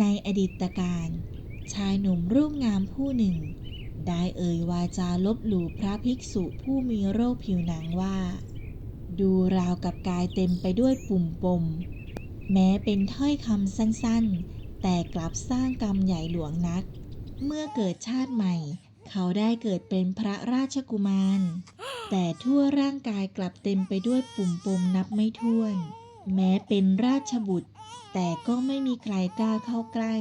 ในอดีตการ ชายหนุ่มรูปงามผู้หนึ่ง ได้เอ่ยวาจาลบหลู่พระภิกษุผู้มีโรคผิวหนังว่า ดูราวกับกายเต็มไปด้วยปุ่มปม แม้เป็นถ้อยคำสั้นๆ แต่กลับสร้างกรรมใหญ่หลวงนัก เมื่อเกิดชาติใหม่ เขาได้เกิดเป็นพระราชกุมาร แต่ทั่วร่างกายกลับเต็มไปด้วยปุ่มปมนับไม่ถ้วน แม้เป็นราชบุตร แต่ก็ไม่มีใครกล้าเข้าใกล้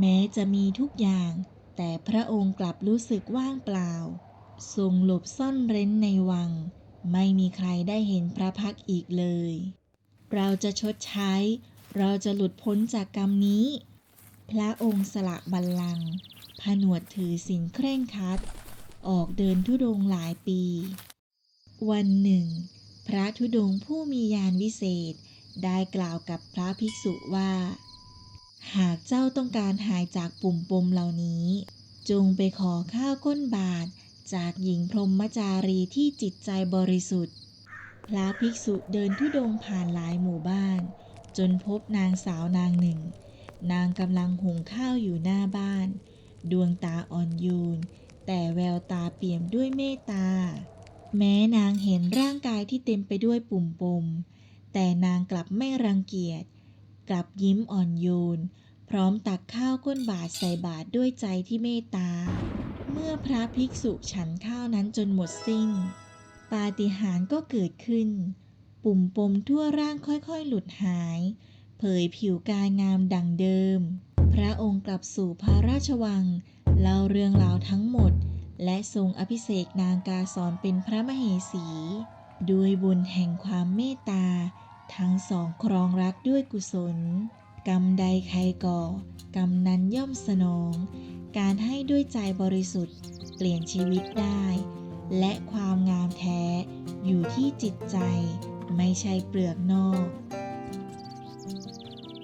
แม้จะมีทุกอย่าง แต่พระองค์กลับรู้สึกว่างเปล่า ทรงหลบซ่อนเร้นในวัง ไม่มีใครได้เห็นพระพักอีกเลย เราจะชดใช้ เราจะหลุดพ้นจากกรรมนี้ พระองค์สละบัลลังก์ผนวดถือศีลเคร่งครัด ออกเดินทุดงค์หลายปี วันหนึ่ง พระธุดงค์ผู้มีญาณวิเศษ ได้กล่าวกับพระภิกษุว่า หากเจ้าต้องการหายจากปุ่มปมเหล่านี้ จงไปขอข้าวก้นบาทจากหญิงพรหมจารีที่จิตใจบริสุทธิ์ พระภิกษุเดินทุดงค์ผ่านหลายหมู่บ้าน จนพบนางสาวนางหนึ่ง นางกำลังหุงข้าวอยู่หน้าบ้าน ดวงตาอ่อนโยนแต่แววตาเปี่ยมด้วยเมตตา แม้นางเห็นร่างกายที่เต็มไปด้วยปุ่มปม แต่นางกลับไม่รังเกียจ กลับยิ้มอ่อนโยน พร้อมตักข้าวก้นบาทใส่บาตรด้วยใจที่เมตตา เมื่อพระภิกษุฉันข้าวนั้นจนหมดสิ้น ปาฏิหาริย์ก็เกิดขึ้น ปุ่มปมทั่วร่างค่อยๆ หลุดหาย เผยผิวกายงามดังเดิม พระองค์กลับสู่พระราชวังเล่าเรื่องราวทั้งหมด และทรงอภิเษกนางกาสอนเป็นพระมเหสี ด้วยบุญแห่งความเมตตา ทั้งสองครองรักด้วยกุศล กรรมใดใครก่อ กรรมนั้นย่อมสนอง การให้ด้วยใจบริสุทธิ์ เปลี่ยนชีวิตได้ และความงามแท้อยู่ที่จิตใจ ไม่ใช่เปลือกนอก